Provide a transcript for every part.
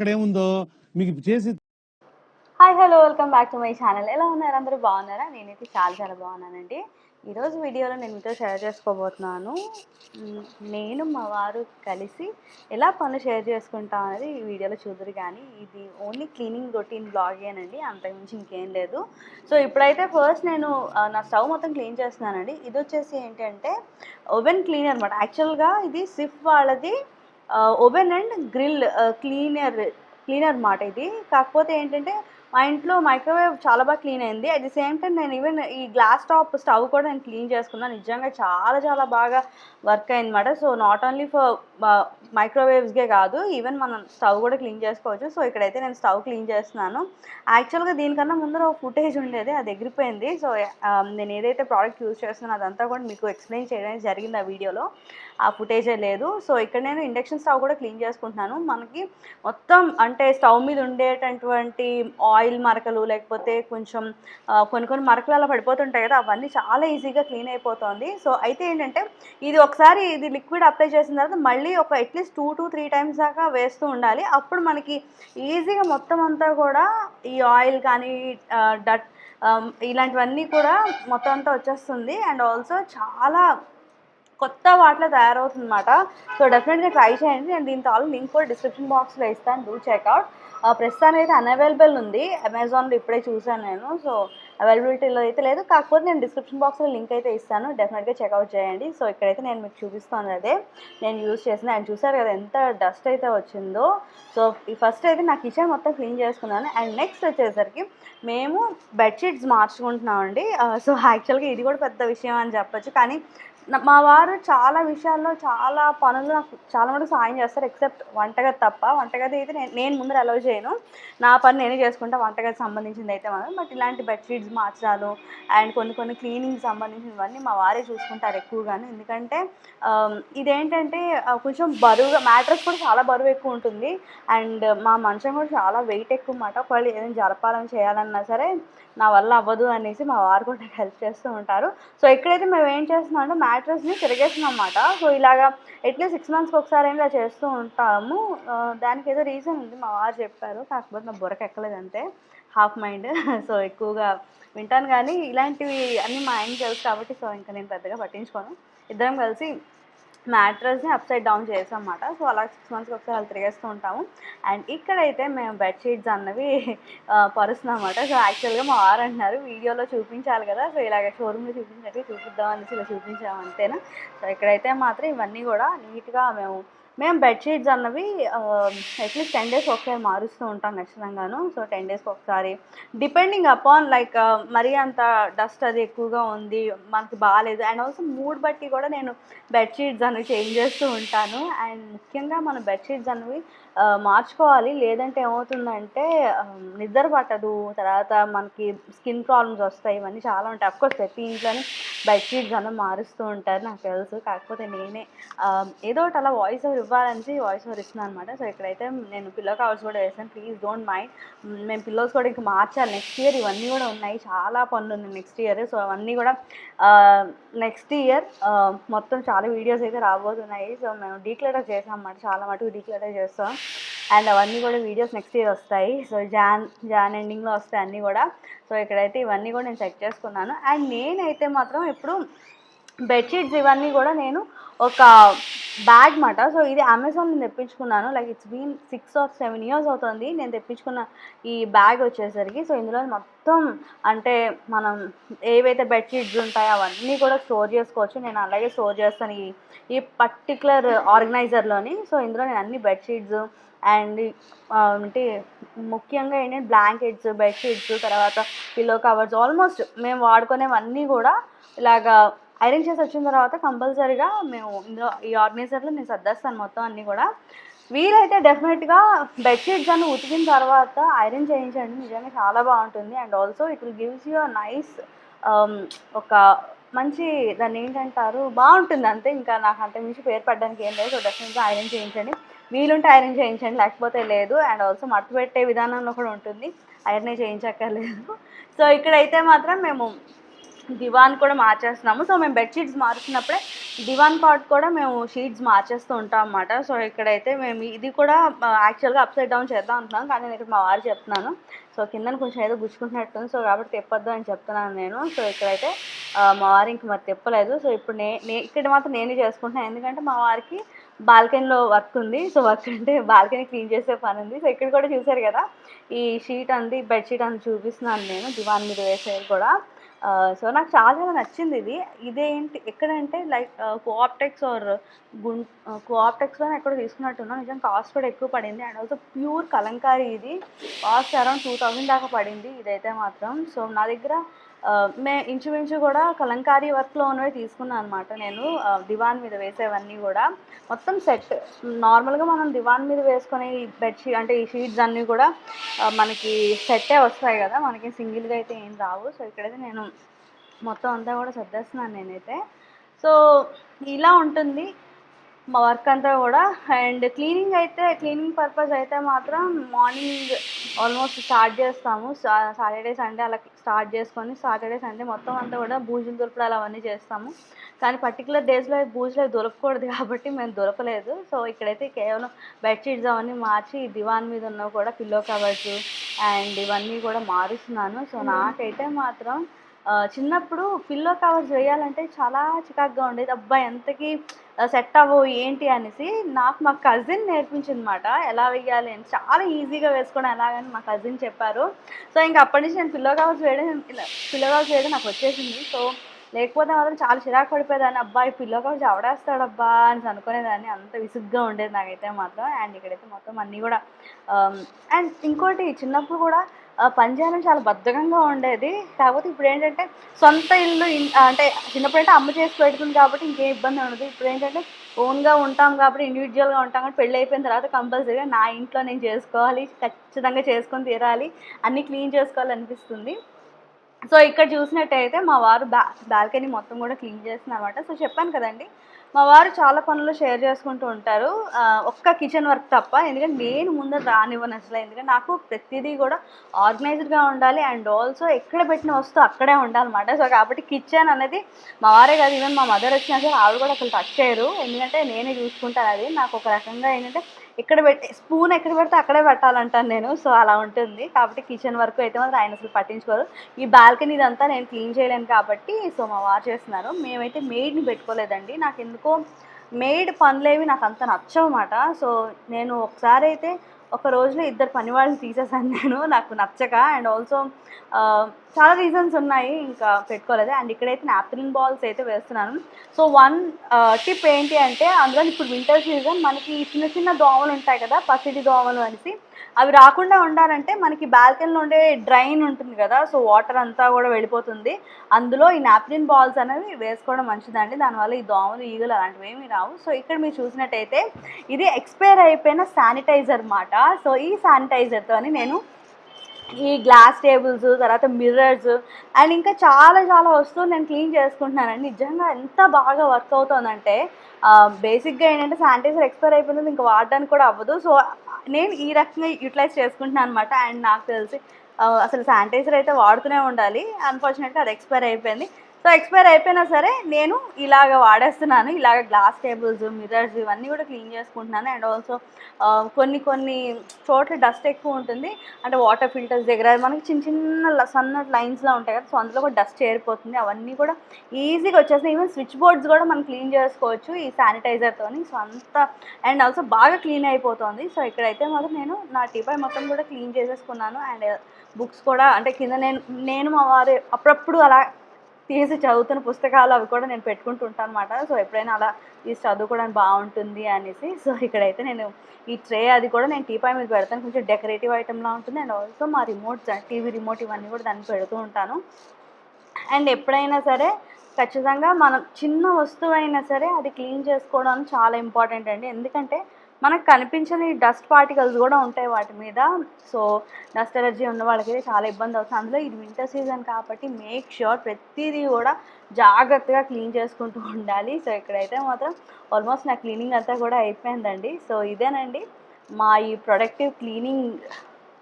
అక్కడ ఏముందో మీకు చేసి hi hello welcome back to my channel. ఎలా ఉన్నారు? అందరూ బాగున్నారా? నేనైతే చాలా చాలా బాగున్నానండి. ఈరోజు వీడియోలో నేను మీతో షేర్ చేసుకోబోతున్నాను. నేను మా వారు కలిసి ఎలా పనులు షేర్ చేసుకుంటాం అనేది ఈ వీడియోలో చూద్దరు కానీ ఇది ఓన్లీ క్లీనింగ్ రొటీన్ బ్లాగేనండి. అంతకుమించి ఇంకేం లేదు. సో ఇప్పుడైతే ఫస్ట్ నేను నా స్టవ్ మొత్తం క్లీన్ చేస్తున్నానండి. ఇది వచ్చేసి ఏంటంటే ఓవెన్ క్లీనర్ అనమాట యాక్చువల్గా ఇది సిఫ్ వాళ్ళది oven and grill cleaner cleaner మాట ఇది. కాకపోతే ఏంటంటే మా ఇంట్లో మైక్రోవేవ్ చాలా బాగా క్లీన్ అయింది. అట్ ది సేమ్ టైం నేను ఈవెన్ ఈ గ్లాస్ టాప్ స్టవ్ కూడా నేను క్లీన్ చేసుకున్నాను నిజంగా చాలా చాలా బాగా వర్క్ అయిందన్నమాట. సో నాట్ ఓన్లీ ఫర్ మైక్రోవేవ్స్కే కాదు ఈవెన్ మనం స్టవ్ కూడా క్లీన్ చేసుకోవచ్చు. సో ఇక్కడైతే నేను స్టవ్ క్లీన్ చేస్తున్నాను. యాక్చువల్గా దీనికన్నా ముందర ఒక ఫుటేజ్ ఉండేది అది ఎగిరిపోయింది. సో um, నేను ఏదైతే ప్రోడక్ట్ యూజ్ చేస్తున్నానో అదంతా కూడా మీకు ఎక్స్ప్లెయిన్ చేయడానికి జరిగింది ఆ వీడియోలో. ఆ ఫుటేజే లేదు. సో ఇక్కడ నేను ఇండక్షన్ స్టవ్ కూడా క్లీన్ చేసుకుంటున్నాను. మనకి మొత్తం అంటే స్టవ్ మీద ఉండేటటువంటి ఆయిల్ ఆయిల్ మరకలు లేకపోతే కొంచెం కొన్ని కొన్ని మరకలు అలా పడిపోతుంటాయి కదా అవన్నీ చాలా ఈజీగా క్లీన్ అయిపోతుంది. సో అయితే ఏంటంటే ఇది ఒకసారి ఇది లిక్విడ్ అప్లై చేసిన తర్వాత మళ్ళీ ఒక at least two to three times దాకా వేస్తూ ఉండాలి. అప్పుడు మనకి ఈజీగా మొత్తం అంతా కూడా ఈ ఆయిల్ కానీ డట్ ఇలాంటివన్నీ కూడా మొత్తం అంతా వచ్చేస్తుంది. అండ్ ఆల్సో చాలా కొత్త వాటిలో తయారవుతుందన్నమాట. సో డెఫినెట్గా ట్రై చేయండి. నేను దీంతో ఆల్ లింక్ కూడా డిస్క్రిప్షన్ బాక్స్లో ఇస్తాను. Do check out. ప్రస్తుతానికి అయితే అన్అవైలబుల్ ఉంది. అమెజాన్లో ఇప్పుడే చూసాను నేను. సో అవైలబిలిటీలో అయితే లేదు. కాకపోతే నేను డిస్క్రిప్షన్ బాక్స్లో లింక్ అయితే ఇస్తాను. డెఫినెట్గా చెక్అవుట్ చేయండి. సో ఇక్కడైతే నేను మీకు చూపిస్తాను అదే. నేను యూజ్ చేసిన అండ్ చూసారు కదా ఎంత డస్ట్ అయితే వచ్చిందో. సో ఈ ఫస్ట్ అయితే నా కిచెన్ మొత్తం క్లీన్ చేసుకున్నాను. అండ్ నెక్స్ట్ వచ్చేసరికి మేము బెడ్షీట్స్ మార్చుకుంటున్నామండి. Uh, సో యాక్చువల్గా ఇది కూడా పెద్ద విషయం అని చెప్పొచ్చు. కానీ మా వారు చాలా విషయాల్లో చాలా పనులు నాకు చాలా మటుకు సాయం చేస్తారు ఎక్సెప్ట్ వంటగది తప్ప. వంటగది అయితే నేను నేను ముందర అలౌ చేయను. నా పని నేనే చేసుకుంటా వంటగది సంబంధించింది అయితే మనం బట్ ఇలాంటి బెడ్షీట్స్ మార్చడాలు అండ్ కొన్ని కొన్ని క్లీనింగ్ సంబంధించినవన్నీ మా వారే చూసుకుంటారు ఎక్కువగాను. ఎందుకంటే ఇదేంటంటే కొంచెం బరువుగా మ్యాట్రస్ కూడా చాలా బరువు ఎక్కువ ఉంటుంది. అండ్ మా మంచం కూడా చాలా వెయిట్ ఎక్కువ అన్నమాట. ఒకవేళ ఏదైనా జరపాలని చేయాలన్నా సరే నా వల్ల అవ్వదు అనేసి మా వారు కూడా నాకు హెల్ప్ చేస్తూ ఉంటారు. సో ఇక్కడైతే మేము ఏం చేస్తున్నాం అంటే మ్యాట్రస్ని తిరిగేస్తున్నాం అనమాట సో ఇలాగా ఎట్లీస్ట్ సిక్స్ మంత్స్కి ఒకసారి ఇలా చేస్తూ ఉంటాము. దానికి ఏదో రీజన్ ఉంది మా వారు చెప్పారు. కాకపోతే నా బుర్రకు ఎక్కలేదు అంతే. హాఫ్ మైండ్ సో ఎక్కువగా వింటాను. కానీ ఇలాంటివి అన్నీ మా ఆయన తెలుసు కాబట్టి సో ఇంకా నేను పెద్దగా పట్టించుకోను. ఇద్దరం కలిసి మ్యాట్రస్ని అప్సైడ్ డౌన్ చేసాం అన్నమాట సో అలా సిక్స్ మంత్స్కి ఒకసారి అలా తిరిగేస్తూ ఉంటాము. అండ్ ఇక్కడైతే మేము బెడ్షీట్స్ అన్నవి పరుస్తున్నాం అన్నమాట సో యాక్చువల్గా మా వారు అంటున్నారు వీడియోలో చూపించాలి కదా సో ఇలాగ షోరూమ్లో చూపించినట్టు చూపిద్దాం అనేసి ఇలా చూపించాము అంతేనా? సో ఇక్కడైతే మాత్రం ఇవన్నీ కూడా నీట్గా మేము మేము బెడ్షీట్స్ అన్నవి అట్లీస్ట్ టెన్ డేస్ ఒకసారి మారుస్తూ ఉంటాం ఖచ్చితంగాను. సో టెన్ డేస్కి ఒకసారి. డిపెండింగ్ అపాన్ లైక్ మరీ అంత డస్ట్ అది ఎక్కువగా ఉంది మనకి బాగాలేదు అండ్ ఆల్సో మూడ్ బట్టి కూడా నేను బెడ్షీట్స్ అనేవి చేంజ్ చేస్తూ ఉంటాను. అండ్ ముఖ్యంగా మన బెడ్షీట్స్ అనేవి మార్చుకోవాలి. లేదంటే ఏమవుతుందంటే నిద్ర పట్టదు. తర్వాత మనకి స్కిన్ ప్రాబ్లమ్స్ వస్తాయి. ఇవన్నీ చాలా ఉంటాయి. అఫ్కోర్స్ ప్రతి ఇంట్లోనే బెడ్షీట్స్ అన్న మారుస్తూ ఉంటారు నాకు తెలుసు. కాకపోతే నేనే ఏదో ఒకటి అలా వాయిస్ ఓవర్ ఇవ్వాలని వాయిస్ ఓవర్ ఇస్తున్నాను అనమాట సో ఇక్కడైతే నేను పిల్లో కవర్స్ కూడా వేసాను ప్లీజ్ డోంట్ మైండ్ మేము పిల్లోస్ కూడా ఇంకా మార్చాలి. నెక్స్ట్ ఇయర్ ఇవన్నీ కూడా ఉన్నాయి. చాలా పనులు ఉన్నాయి నెక్స్ట్ ఇయర్ సో అవన్నీ కూడా నెక్స్ట్ ఇయర్ మొత్తం చాలా వీడియోస్ అయితే రాబోతున్నాయి. సో మేము డీక్లటర్ చేసాం అన్నమాట. చాలా మటుకు డీక్లటర్ చేస్తాం. అండ్ అవన్నీ కూడా వీడియోస్ నెక్స్ట్ ఇయర్ వస్తాయి. సో జాన్ జాన్ ఎండింగ్లో వస్తాయి అన్నీ కూడా. సో ఇక్కడైతే ఇవన్నీ కూడా నేను చెక్ చేసుకున్నాను. అండ్ నేనైతే మాత్రం ఇప్పుడు బెడ్షీట్స్ ఇవన్నీ కూడా నేను ఒక బ్యాగ్ మాట. సో ఇది అమెజాన్ నేను తెప్పించుకున్నాను. Like it's been six or seven years అవుతుంది. నేను తెప్పించుకున్న ఈ బ్యాగ్ వచ్చేసరికి. సో ఇందులో మొత్తం అంటే మనం ఏవైతే బెడ్షీట్స్ ఉంటాయో అవన్నీ కూడా స్టోర్ చేసుకోవచ్చు. నేను అలాగే స్టోర్ చేస్తాను ఈ ఈ పర్టికులర్ ఆర్గనైజర్లోని సో ఇందులో నేను అన్ని బెడ్షీట్స్ అండ్ అంటే ముఖ్యంగా ఏంటంటే బ్లాంకెట్స్ బెడ్షీట్స్ తర్వాత పిల్లో కవర్స్ ఆల్మోస్ట్ మేము వాడుకునేవన్నీ కూడా ఇలాగా ఐరన్ చేసి వచ్చిన తర్వాత కంపల్సరీగా మేము ఇందులో ఈ ఆర్గనైజర్లో నేను సర్దేస్తాను మొత్తం అన్నీ కూడా. వీలైతే డెఫినెట్గా బెడ్షీట్స్ అన్ని ఉతికిన తర్వాత ఐరన్ చేయించండి. నిజంగా చాలా బాగుంటుంది. And also it will gives you nice ఒక మంచి దాన్ని ఏంటంటారు? బాగుంటుంది అంతే. ఇంకా నాకు అంత మించి పేరు పడడానికి ఏం లేదు. సో డెఫినెట్గా ఐరన్ చేయించండి. వీలుంటే ఐరన్ చేయించండి. లేకపోతే లేదు. అండ్ ఆల్సో మడత పెట్టే విధానంలో కూడా ఉంటుంది. ఐరన్ చేయించక్కర్లేదు. సో ఇక్కడైతే మాత్రం మేము దివాన్ కూడా మార్చేస్తున్నాము. సో మేము బెడ్షీట్స్ మారుస్తున్నప్పుడే దివాన్ పార్ట్ కూడా మేము షీట్స్ మార్చేస్తూ ఉంటాం అన్నమాట. సో ఇక్కడైతే మేము ఇది కూడా యాక్చువల్గా అప్సైడ్ డౌన్ చేద్దాం అంటున్నాం కానీ నేను ఇక్కడ మా వారు చెప్తున్నాను. సో కింద కొంచెం ఏదో గుచ్చుకుంటున్నట్టుంది సో కాబట్టి తెప్పొద్దు అని చెప్తున్నాను నేను. సో ఇక్కడైతే మా వారు ఇంక మరి తెప్పలేదు. సో ఇప్పుడు నే నే- ఇక్కడ మాత్రం నేనే చేసుకుంటున్నాను. ఎందుకంటే మా వారికి బాల్కనీలో వర్క్ ఉంది. సో వర్క్ అంటే బాల్కనీ క్లీన్ చేసే పని ఉంది. సో ఇక్కడ కూడా చూసారు కదా ఈ షీట్ అంది బెడ్షీట్ అంది చూపిస్తున్నాను నేను దివాన్ మీద వేసేది కూడా. సో నాకు చాలా నచ్చింది ఇది. ఇదేంటి ఎక్కడంటే లైక్ కోఆప్టెక్స్ ఆర్ గుం కోఆప్టెక్స్లో ఎక్కడ తీసుకున్నట్టున్నా నిజంగా కాస్ట్ కూడా ఎక్కువ పడింది. అండ్ ఆల్సో ప్యూర్ కలంకారీ ఇది. కాస్ట్ అరౌండ్ టూ థౌజండ్ దాకా పడింది ఇదైతే మాత్రం. సో నా దగ్గర మే ఇంచుమించు కూడా కలంకారీ వర్క్లో ఉన్నవి తీసుకున్నాను అనమాట నేను దివాన్ మీద వేసేవన్నీ కూడా. మొత్తం సెట్. నార్మల్గా మనం దివాన్ మీద వేసుకునే ఈ బెడ్షీట్ అంటే ఈ షీట్స్ అన్నీ కూడా మనకి సెట్టే వస్తాయి కదా. మనకి సింగిల్గా అయితే ఏం రావు. సో ఇక్కడైతే నేను మొత్తం అంతా కూడా సర్దేస్తున్నాను నేనైతే. సో ఇలా ఉంటుంది. మా వర్క్ అంతా కూడా. అండ్ క్లీనింగ్ అయితే క్లీనింగ్ పర్పస్ అయితే మాత్రం మార్నింగ్ ఆల్మోస్ట్ స్టార్ట్ చేస్తాము. సాటర్డే సండే అలా స్టార్ట్ చేసుకొని సాటర్డే సండే మొత్తం అంతా కూడా బూజులు దులపడాలు అవన్నీ చేస్తాము. కానీ పర్టికులర్ డేస్లో బూజులు అవి దొరకకూడదు కాబట్టి మేము దొరకలేదు సో ఇక్కడైతే కేవలం బెడ్షీట్స్ అవన్నీ మార్చి దివాన్ మీద ఉన్నవి కూడా పిల్లో కవర్స్ అండ్ ఇవన్నీ కూడా మారుస్తున్నాను. సో నాకైతే మాత్రం చిన్నప్పుడు పిల్లో కవర్స్ వేయాలంటే చాలా చికాగ్గా ఉండేది. అబ్బా ఎంతకి సెట్ అవ్వవు ఏంటి అనేసి నాకు మా కజిన్ నేర్పించిందనమాట ఎలా వేయాలి అని. చాలా ఈజీగా వేసుకోవడం ఎలాగని మా కజిన్ చెప్పారు. సో ఇంకా అప్పటి నుంచి నేను పిల్లో కవర్స్ వేయడం ఇలా పిల్లో కవర్స్ వేయడం నాకు వచ్చేసింది. సో లేకపోతే మాత్రం చాలా చిరాకు పడిపోయేదాన్ని అబ్బా ఈ పిల్లో కవర్స్ ఎవడేస్తాడబ్బా అని అనుకునేదాన్ని. అంత విసుగ్గా ఉండేది నాకైతే మాత్రం. అండ్ ఇక్కడైతే మొత్తం అన్నీ కూడా అండ్ ఇంకోటి చిన్నప్పుడు కూడా పనిచేయడం పని చేయడం చాలా బద్ధకంగా ఉండేది. కాకపోతే ఇప్పుడు ఏంటంటే సొంత ఇల్లు అంటే చిన్నప్పుడు అంటే అమ్మ చేసి పెడుతుంది కాబట్టి ఇంకేం ఇబ్బంది ఉండదు. ఇప్పుడు ఏంటంటే ఓన్గా ఉంటాం కాబట్టి ఇండివిజువల్గా ఉంటాం కాబట్టి పెళ్ళి అయిపోయిన తర్వాత కంపల్సరీగా నా ఇంట్లో నేను చేసుకోవాలి ఖచ్చితంగా చేసుకొని తీరాలి అన్నీ క్లీన్ చేసుకోవాలి అనిపిస్తుంది సో ఇక్కడ చూసినట్టయితే మా వారు బ్యా బాల్కనీ మొత్తం కూడా క్లీన్ చేస్తున్నారన్నమాట. సో చెప్పాను కదండి మా వారు చాలా పనులు షేర్ చేసుకుంటూ ఉంటారు. ఒక్క కిచెన్ వర్క్ తప్ప ఎందుకంటే నేను ముందర రానివ్వను అసలు ఎందుకంటే నాకు ప్రతిదీ కూడా ఆర్గనైజ్డ్గా ఉండాలి అండ్ ఆల్సో ఎక్కడ పెట్టిన వస్తువు అక్కడే ఉండాలన్నమాట. సో కాబట్టి కిచెన్ అనేది మా వారే కాదు ఈవెన్ మా మదర్ వచ్చినా సరే ఆవిడ కూడా అసలు టచ్ చేయరు. ఎందుకంటే నేనే చూసుకుంటాను అది. నాకు ఒక రకంగా ఏంటంటే ఇక్కడ పెట్టి స్పూన్ ఎక్కడ పెడితే అక్కడే పెట్టాలంటాను నేను. సో అలా ఉంటుంది. కాబట్టి కిచెన్ వరకు అయితే మాత్రం ఆయన అసలు పట్టించుకోరు. ఈ బాల్కనీ ఇదంతా నేను క్లీన్ చేయలేను కాబట్టి సో మా వారు చేస్తున్నారు. మేమైతే మెయిడ్ని పెట్టుకోలేదండి. నాకు ఎందుకో మెయిడ్ పనులేవి నాకు అంత నచ్చవన్నమాట. సో నేను ఒకసారి అయితే ఒక రోజులో ఇద్దరు పని వాళ్ళని తీసేసాను నేను. నాకు నచ్చక అండ్ ఆల్సో చాలా రీజన్స్ ఉన్నాయి ఇంకా పెట్టుకోలేదు. అండ్ ఇక్కడైతే నాప్కిన్ బాల్స్ అయితే వేస్తున్నాను. సో వన్ టిప్ ఏంటి అంటే అందులో ఇప్పుడు వింటర్ సీజన్ మనకి చిన్న చిన్న దోమలు ఉంటాయి కదా పసిడి దోమలు అనేసి అవి రాకుండా ఉండాలంటే మనకి బాల్కనీలో ఉండే డ్రైన్ ఉంటుంది కదా సో వాటర్ అంతా కూడా వెళ్ళిపోతుంది. అందులో ఈ నాప్కిన్ బాల్స్ అనేవి వేసుకోవడం మంచిదండి. దానివల్ల ఈ దోమలు ఈగలు అలాంటివి ఏమీ రావు. సో ఇక్కడ మీరు చూసినట్టయితే ఇది ఎక్స్పైర్ అయిపోయిన శానిటైజర్ మాట. సో ఈ శానిటైజర్తోని నేను ఈ గ్లాస్ టేబుల్స్ తర్వాత మిర్రర్స్ అండ్ ఇంకా చాలా చాలా వస్తువులు నేను క్లీన్ చేసుకుంటున్నానండి. నిజంగా ఎంత బాగా వర్క్ అవుతుందంటే బేసిక్గా ఏంటంటే శానిటైజర్ ఎక్స్పైర్ అయిపోయింది ఇంకా వాడడానికి కూడా అవ్వదు. సో నేను ఈ రకంగా యూటిలైజ్ చేసుకుంటున్నాను అనమాట అండ్ నాకు తెలిసి అసలు శానిటైజర్ అయితే వాడుతూనే ఉండాలి. అన్ఫార్చునేట్గా అది ఎక్స్పైర్ అయిపోయింది. సో ఎక్స్పైర్ అయిపోయినా సరే నేను ఇలాగ వాడేస్తున్నాను ఇలాగ గ్లాస్ టేబుల్స్ మిర్రర్స్ ఇవన్నీ కూడా క్లీన్ చేసుకుంటున్నాను. అండ్ ఆల్సో కొన్ని కొన్ని చోట్ల డస్ట్ ఎక్కువ ఉంటుంది. అంటే వాటర్ ఫిల్టర్స్ దగ్గర మనకి చిన్న చిన్న ల- సన్న లైన్స్లో ఉంటాయి కదా సో అందులో కూడా డస్ట్ చేరిపోతుంది అవన్నీ కూడా ఈజీగా వచ్చేస్తాయి. ఈవెన్ స్విచ్ బోర్డ్స్ కూడా మనం క్లీన్ చేసుకోవచ్చు ఈ శానిటైజర్తోని సో అంత అండ్ ఆల్సో బాగా క్లీన్ అయిపోతుంది. సో ఇక్కడైతే మాత్రం నేను నా టిఫై మొత్తం కూడా క్లీన్ చేసేసుకున్నాను. అండ్ బుక్స్ కూడా అంటే కింద నేను నేను మా వారు అప్పుడప్పుడు అలా తీసి చదువుతున్న పుస్తకాలు అవి కూడా నేను పెట్టుకుంటుంటాను అనమాట సో ఎప్పుడైనా అలా తీసి చదువుకోవడానికి బాగుంటుంది అనేసి సో ఇక్కడైతే నేను ఈ ట్రే అది కూడా నేను టీపాయ్ మీద పెడతాను. కొంచెం డెకరేటివ్ ఐటెంలా ఉంటుంది. అండ్ ఆల్సో మా రిమోట్ టీవీ రిమోట్ ఇవన్నీ కూడా దాన్ని పెడుతూ ఉంటాను. అండ్ ఎప్పుడైనా సరే ఖచ్చితంగా మనం చిన్న వస్తువు అయినా సరే అది క్లీన్ చేసుకోవడం చాలా ఇంపార్టెంట్ అండి. ఎందుకంటే మనకు కనిపించని డస్ట్ పార్టికల్స్ కూడా ఉంటాయి వాటి మీద. సో డస్ట్ ఎలర్జీ ఉన్న వాళ్ళకైతే చాలా ఇబ్బంది అవుతుంది. అందులో ఇది వింటర్ సీజన్ కాబట్టి మేక్ ష్యూర్ ప్రతిదీ కూడా జాగ్రత్తగా క్లీన్ చేసుకుంటూ ఉండాలి. సో ఇక్కడైతే మాత్రం ఆల్మోస్ట్ నా క్లీనింగ్ అంతా కూడా అయిపోయిందండి. సో ఇదేనండి మా ఈ productive cleaning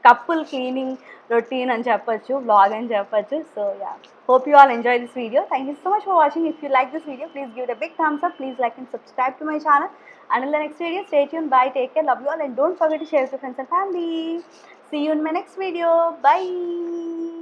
couple cleaning routine అని చెప్పొచ్చు బ్లాగ్ అని చెప్పొచ్చు so yeah hope you all enjoy this video thank you so much for watching if you like this video please give the big thumbs up please like and subscribe to my channel and in the next video stay tuned bye take care love you all and don't forget to share with your friends and family see you in my next video bye